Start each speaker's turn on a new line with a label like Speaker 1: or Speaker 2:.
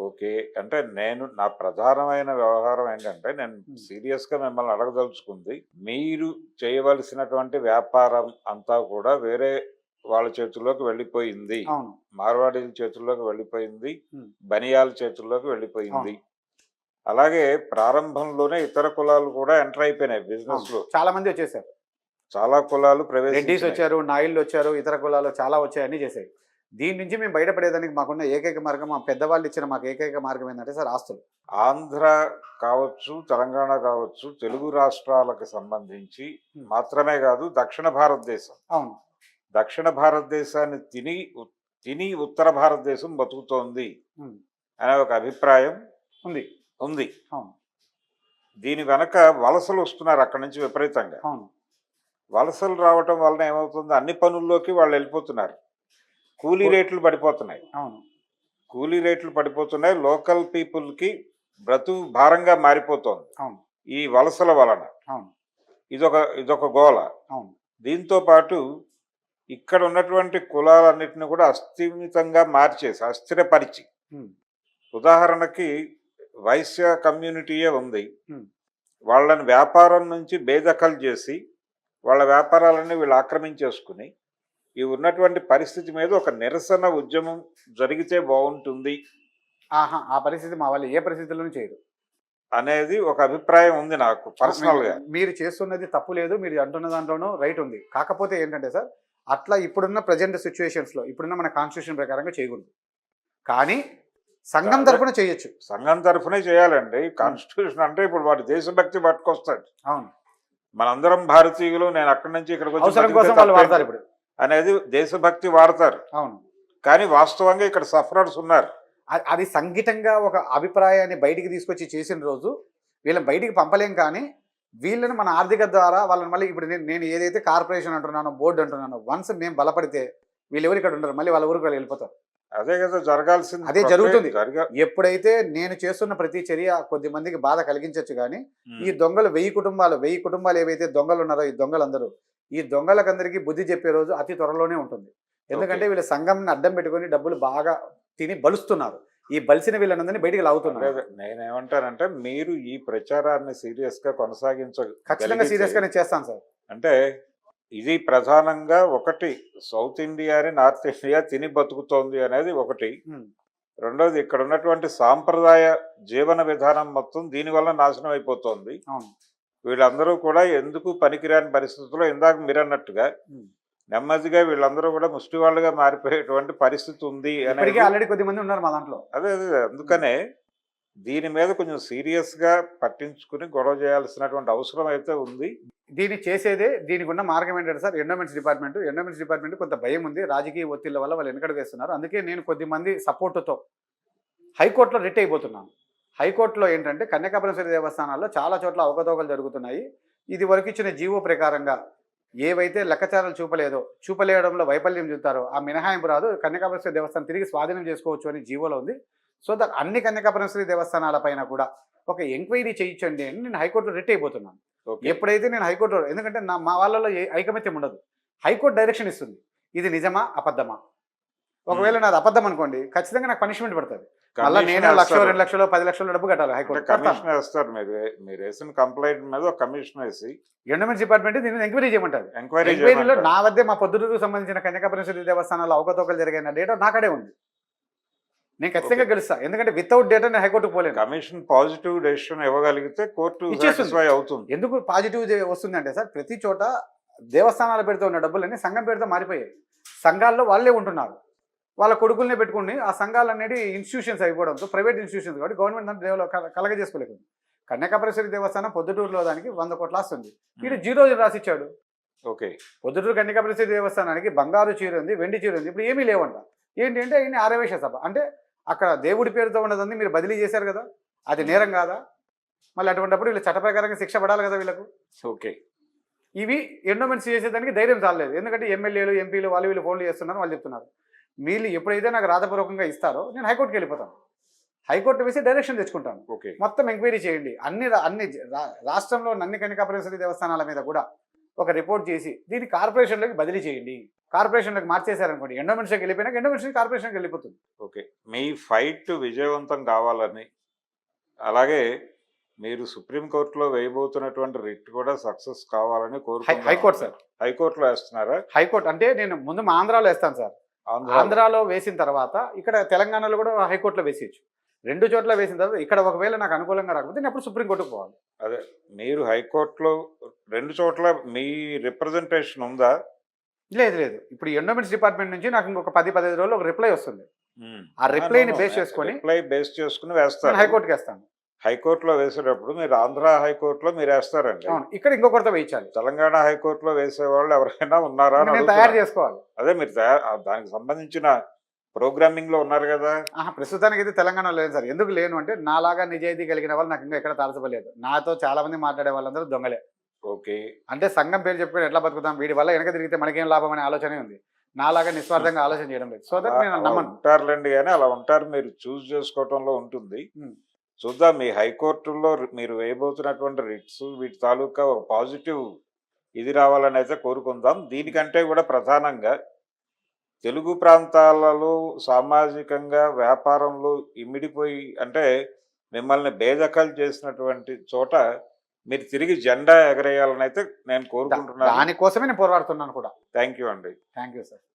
Speaker 1: Okay. అంటే నేను నా ప్రధానమైన వ్యవహారం ఏంటంటే నేను. సీరియస్గా మిమ్మల్ని అడగదలుచుకుంది మీరు చేయవలసినటువంటి వ్యాపారం అంతా కూడా వేరే వాళ్ళ చేతుల్లోకి వెళ్ళిపోయింది.
Speaker 2: అవును.
Speaker 1: మార్వాడీల చేతుల్లోకి వెళ్ళిపోయింది. బనియాల చేతుల్లోకి వెళ్ళిపోయింది. అలాగే ప్రారంభంలోనే ఇతర కులాలు కూడా ఎంటర్ అయిపోయినాయి బిజినెస్లో
Speaker 2: చాలా మంది వచ్చేసారు.
Speaker 1: చాలా కులాలు
Speaker 2: రెడ్డిస్
Speaker 1: ప్రవేశించాయి
Speaker 2: వచ్చారు నాయుళ్ళు వచ్చారు ఇతర కులాలు చాలా వచ్చాయి అన్ని చేశాయి దీని నుంచి మేము బయటపడేదానికి మాకున్న ఏకైక మార్గం మా పెద్దవాళ్ళు ఇచ్చిన మాకు ఏకైక మార్గం ఏంటంటే సార్ ఆస్తులు.
Speaker 1: ఆంధ్ర కావచ్చు తెలంగాణ కావచ్చు తెలుగు రాష్ట్రాలకు సంబంధించి. మాత్రమే కాదు దక్షిణ భారతదేశం.
Speaker 2: అవును.
Speaker 1: దక్షిణ భారతదేశాన్ని తిని తిని ఉత్తర భారతదేశం బతుకుతోంది అనే ఒక అభిప్రాయం
Speaker 2: ఉంది.
Speaker 1: ఉంది.
Speaker 2: అవును.
Speaker 1: దీని వెనక వలసలు వస్తున్నారు అక్కడి నుంచి విపరీతంగా.
Speaker 2: అవును.
Speaker 1: వలసలు రావటం వలన ఏమవుతుంది? అన్ని పనుల్లోకి వాళ్ళు వెళ్ళిపోతున్నారు. కూలీ రేట్లు పడిపోతున్నాయి.
Speaker 2: అవును.
Speaker 1: కూలీ రేట్లు పడిపోతున్నాయి. లోకల్ పీపుల్కి బ్రతు భారంగా మారిపోతోంది.
Speaker 2: అవును.
Speaker 1: ఈ వలసల వలన.
Speaker 2: అవును.
Speaker 1: ఇదొక ఇదొక గోల.
Speaker 2: అవును.
Speaker 1: దీంతో పాటు ఇక్కడ ఉన్నటువంటి కులాలన్నిటిని కూడా అస్థిమితంగా మార్చేసి అస్థిరపరిచి. ఉదాహరణకి వైశ్య కమ్యూనిటీయే ఉంది. వాళ్ళని వ్యాపారం నుంచి బేదఖలు చేసి వాళ్ళ వ్యాపారాలన్నీ వీళ్ళు ఆక్రమించేసుకుని ఈ ఉన్నటువంటి పరిస్థితి మీద ఒక నిరసన ఉద్యమం జరిగితే బాగుంటుంది
Speaker 2: ఆహా ఆ పరిస్థితి మా వాళ్ళు ఏ పరిస్థితుల్లోనూ చేయరు.
Speaker 1: అనేది ఒక అభిప్రాయం ఉంది నాకు పర్సనల్గా
Speaker 2: మీరు చేస్తున్నది తప్పు లేదు మీరు అంటున్న దాంట్లోనూ రైట్ ఉంది. కాకపోతే ఏంటంటే సార్ అట్లా ఇప్పుడున్న ప్రజెంట్ సిచ్యువేషన్స్లో ఇప్పుడున్న మన కాన్స్టిట్యూషన్ ప్రకారంగా చేయకూడదు. కానీ సంఘం తరపున చేయొచ్చు.
Speaker 1: సంఘం తరఫునే చేయాలండి. కాన్స్టిట్యూషన్ అంటే ఇప్పుడు వాటి దేశభక్తి పట్టుకొస్తాడు.
Speaker 2: అవును.
Speaker 1: మనందరం భారతీయులు నేను అక్కడి నుంచి ఇక్కడికి వచ్చి
Speaker 2: అవసరం కోసం వాళ్ళు వాడతారు ఇప్పుడు.
Speaker 1: అనేది దేశభక్తి వాడతారు.
Speaker 2: అవును.
Speaker 1: కానీ వాస్తవంగా ఇక్కడ సఫరర్స్ ఉన్నారు.
Speaker 2: అది సంఘటితంగా ఒక అభిప్రాయాన్ని బయటికి తీసుకొచ్చి చేసిన రోజు వీళ్ళని బయటికి పంపలేం కానీ వీళ్ళని మన ఆర్థిక ద్వారా వాళ్ళని మళ్ళీ ఇప్పుడు నేను ఏదైతే కార్పొరేషన్ అంటున్నానో బోర్డు అంటున్నానో వన్స్ మేము బలపడితే వీళ్ళు ఎవరు ఇక్కడ ఉండరు. మళ్ళీ వాళ్ళ ఊరికి వాళ్ళు వెళ్ళిపోతారు.
Speaker 1: అదే కదా జరగాల్సింది.
Speaker 2: అదే జరుగుతుంది.
Speaker 1: జరగా
Speaker 2: ఎప్పుడైతే నేను చేస్తున్న ప్రతి చర్య కొద్ది మందికి బాధ కలిగించవచ్చు కానీ ఈ దొంగలు వెయ్యి కుటుంబాలు వెయ్యి కుటుంబాలు ఏవైతే దొంగలు ఉన్నారో ఈ దొంగలందరూ ఈ దొంగలకందరికీ బుద్ధి చెప్పే రోజు అతి త్వరలోనే ఉంటుంది. ఎందుకంటే. వీళ్ళ సంఘంని అడ్డం పెట్టుకొని డబ్బులు బాగా తిని బలుస్తున్నారు. ఈ బలిసిన వీళ్ళందరినీ బయటికి లాగుతున్నారు.
Speaker 1: నేనేమంటానంటే మీరు ఈ ప్రచారాన్ని సీరియస్గా కొనసాగించ
Speaker 2: ఖచ్చితంగా సీరియస్గా నేను చేస్తాను సార్.
Speaker 1: అంటే ఇది ప్రధానంగా ఒకటి సౌత్ ఇండియాని నార్త్ ఇండియా తిని బతుకుతోంది అనేది ఒకటి. రెండోది ఇక్కడ ఉన్నటువంటి సాంప్రదాయ జీవన విధానం మొత్తం దీనివల్ల నాశనం అయిపోతోంది. వీళ్ళందరూ కూడా ఎందుకు పనికిరాని పరిస్థితుల్లో ఇందాక మీరు అన్నట్టుగా. నెమ్మదిగా వీళ్ళందరూ కూడా ముష్టి వాళ్ళుగా మారిపోయేటువంటి పరిస్థితి ఉంది అనేది
Speaker 2: ఆల్రెడీ కొద్ది మంది ఉన్నారు మా దాంట్లో.
Speaker 1: అదే అదే అందుకనే దీని మీద కొంచెం సీరియస్గా పట్టించుకుని గొడవ చేయాల్సినటువంటి అవసరం అయితే ఉంది.
Speaker 2: దీన్ని చేసేదే దీనికి ఉన్న మార్గం ఏంటంటే sir endowments department endowments department కొంత భయం ఉంది. రాజకీయ ఒత్తిళ్ళ వల్ల వాళ్ళు వెనకడు వేస్తున్నారు. అందుకే నేను కొద్ది మంది సపోర్టుతో హైకోర్టులో రిట్ అయిపోతున్నాను. హైకోర్టులో ఏంటంటే కన్యకాపరమేశ్వరి దేవస్థానాల్లో చాలా చోట్ల అవకతవకలు జరుగుతున్నాయి. ఇది వరకు ఇచ్చిన జీవో ప్రకారంగా ఏవైతే లెక్కచారాలు చూపలేదో చూపలేయడంలో వైఫల్యం చూస్తారో ఆ మినహాయింపు రాదు. కన్యకాపరమేశ్వరి దేవస్థానం తిరిగి స్వాధీనం చేసుకోవచ్చు అని జీవోలో ఉంది. సో దట్ అన్ని కన్యకాపరమేశ్వరి దేవస్థానాల పైన కూడా ఒక ఎంక్వైరీ చేయించండి అని నేను హైకోర్టులో రిట్ అయిపోతున్నాను. ఎప్పుడైతే నేను హైకోర్టు ఎందుకంటే నా మా వాళ్ళలో ఏ ఐకమత్యం ఉండదు. హైకోర్టు డైరెక్షన్ ఇస్తుంది. ఇది నిజమా అబద్ధమా? ఒకవేళ నాది అబద్ధం అనుకోండి ఖచ్చితంగా నాకు పనిష్మెంట్ పడుతుంది. మళ్ళీ నేను లక్ష. రెండు లక్షలు పది లక్షలు డబ్బు కట్టాలి హైకోర్టు. కడతాను.
Speaker 1: కమిషన్ వేస్తారు. మీరు మీరు వేసిన కంప్లైంట్ మీద ఒక కమిషన్ వేసి
Speaker 2: ఎండోమెంట్స్ డిపార్ట్మెంట్ దీన్ని ఎంక్వైరీ చేయమంటారు.
Speaker 1: ఎంక్వైరీ
Speaker 2: ఎంక్వైరీలో నా వద్దే మా పొద్దుటూరుకు సంబంధించిన కన్యకాపరమేశ్వరి దేవస్థానాల్లో అవకతవకలు జరిగిన డేటా నాకడే ఉంది. నేను ఖచ్చితంగా. గెలుస్తా. ఎందుకంటే వితౌట్ డేటా నేను హైకోర్టుకు పోలేను.
Speaker 1: కమిషన్ పాజిటివ్ డెసిషన్ ఇవ్వగలిగితే కోర్టు అవుతుంది.
Speaker 2: ఎందుకు పాజిటివ్ వస్తుంది అంటే సార్ ప్రతి చోట దేవస్థానాలు పెడుతూ ఉన్న డబ్బులన్నీ సంఘం పేరుతో మారిపోయాయి. సంఘాల్లో వాళ్ళే ఉంటున్నారు. వాళ్ళ కొడుకుల్నే పెట్టుకుని ఆ సంఘాలు అనేది ఇన్స్టిట్యూషన్స్ అయిపోవడంతో ప్రైవేట్ ఇన్స్టిట్యూషన్స్ కాబట్టి గవర్నమెంట్ దాంట్లో డెవలప్ కలగజేసుకోలేకుంది కన్యాకపరేశ్వరి దేవస్థానం పొద్దుటూరులో దానికి వంద కోట్లు వస్తుంది వీడు జీరో రాసిచ్చాడు.
Speaker 1: ఓకే.
Speaker 2: పొద్దుటూరు కన్యాకపరేశ్వరి దేవస్థానానికి బంగారు చీర ఉంది వెండి చీర ఉంది ఇప్పుడు ఏమీ లేవంట. ఏంటి అంటే ఆయన ఆరవేశ సభ. అంటే అక్కడ దేవుడి పేరుతో ఉన్నదంతా మీరు బదిలీ చేశారు కదా అది నేరం కాదా? మళ్ళీ అటువంటిప్పుడు వీళ్ళు చట్ట ప్రకారంగా శిక్ష పడాలి కదా వీళ్ళకు.
Speaker 1: ఓకే.
Speaker 2: ఇవి ఎండోమెంట్స్ చేసేదానికి ధైర్యం చాలలేదు. ఎందుకంటే ఎమ్మెల్యేలు ఎంపీలు వాళ్ళు వీళ్ళు ఫోన్లు చేస్తున్నారు వాళ్ళు చెప్తున్నారు. వీళ్ళు ఎప్పుడైతే నాకు రాతపూర్వకంగా ఇస్తారో నేను హైకోర్టుకి వెళ్ళిపోతాను. హైకోర్టు వేసి డైరెక్షన్ తెచ్చుకుంటాను.
Speaker 1: ఓకే.
Speaker 2: మొత్తం ఎంక్వైరీ చేయండి. అన్ని అన్ని రాష్ట్రంలో అన్ని కనికాపరేశ్వరి దేవస్థానాల మీద కూడా ఒక రిపోర్ట్ చేసి దీన్ని కార్పొరేషన్లోకి బదిలీ చేయండి. కార్పొరేషన్లకు మార్చేశారనుకోండి. ఎండోమెంట్స్కి వెళ్ళిపోయినాక ఎండోమెంట్స్ కార్పొరేషన్కి వెళ్ళిపోతుంది.
Speaker 1: ఓకే. మీ ఫైట్ విజయవంతం కావాలని అలాగే మీరు సుప్రీంకోర్టులో వేయబోతున్నటువంటి రిట్ కూడా సక్సెస్ కావాలని కోరుకుంటున్నాను.
Speaker 2: High court sir.
Speaker 1: హైకోర్టులో వేస్తున్నారా?
Speaker 2: హైకోర్టు అంటే నేను ముందు మా ఆంధ్రాలో వేస్తాను సార్. ఆంధ్రాలో వేసిన తర్వాత ఇక్కడ తెలంగాణలో కూడా హైకోర్టులో వేసేయచ్చు. రెండు చోట్ల వేసిన తర్వాత ఇక్కడ ఒకవేళ నాకు అనుకూలంగా రాకపోతే నేను అప్పుడు సుప్రీంకోర్టుకు పోవాలి.
Speaker 1: అదే మీరు హైకోర్టులో రెండు చోట్ల మీ రిప్రజెంటేషన్ ఉందా?
Speaker 2: లేదు లేదు. ఇప్పుడు ఎండోమెంట్స్ డిపార్ట్మెంట్ నుంచి నాకు ఇంకొక పది పదిహేను రోజులు ఒక రిప్లై వస్తుంది. ఆ రిప్లైని బేస్. చేసుకొని
Speaker 1: రిప్లై బేస్ చేసుకుని
Speaker 2: నేను
Speaker 1: వేస్తారు
Speaker 2: హైకోర్టుకి వేస్తాను.
Speaker 1: హైకోర్టులో వేసేటప్పుడు మీరు ఆంధ్ర హైకోర్టులో మీరు వేస్తారండి.
Speaker 2: ఇక్కడ ఇంకొకరితో వేయించాలి.
Speaker 1: తెలంగాణ హైకోర్టులో వేసే వాళ్ళు ఎవరైనా ఉన్నారా.
Speaker 2: తయారు చేసుకోవాలి.
Speaker 1: అదే మీరు దానికి సంబంధించిన ప్రోగ్రామింగ్లో ఉన్నారు కదా.
Speaker 2: ప్రస్తుతానికి అయితే తెలంగాణలో లేదు సార్. ఎందుకు లేను అంటే నాలాగా నిజాయితీ కలిగిన వాళ్ళు నాకు ఇంకా ఎక్కడ తారసపలేదు నాతో చాలా మంది మాట్లాడే వాళ్ళందరూ దొంగలే.
Speaker 1: ఓకే.
Speaker 2: అంటే సంఘం పేరు చెప్పుకొని ఎట్లా బతుకుతాం? వీడి వల్ల వెనక తిరిగితే మనకేం లాభం అనే ఆలోచనే ఉంది. నాలాగా నిస్వార్థంగా ఆలోచన చేయడం లేదు. సో దట్ నేను నమ్మను.
Speaker 1: ఉంటారులేండి కానీ అలా ఉంటారు. మీరు చూస్ చేసుకోవటంలో ఉంటుంది. చూద్దాం మీ హైకోర్టులో మీరు వేయబోతున్నటువంటి రిట్స్ వీటి తాలూకా ఒక పాజిటివ్ ఇది రావాలని అయితే కోరుకుందాం. దీనికంటే కూడా ప్రధానంగా తెలుగు ప్రాంతాలలో సామాజికంగా వ్యాపారంలో ఇమిడిపోయి అంటే మిమ్మల్ని బేదఖలు చేసినటువంటి చోట మీరు తిరిగి జెండా ఎగరేయాలని అయితే నేను కోరుకుంటున్నాను.
Speaker 2: దానికోసమే నేను పోరాడుతున్నాను కూడా.
Speaker 1: థ్యాంక్ యూ అండి.
Speaker 2: Thank you sir.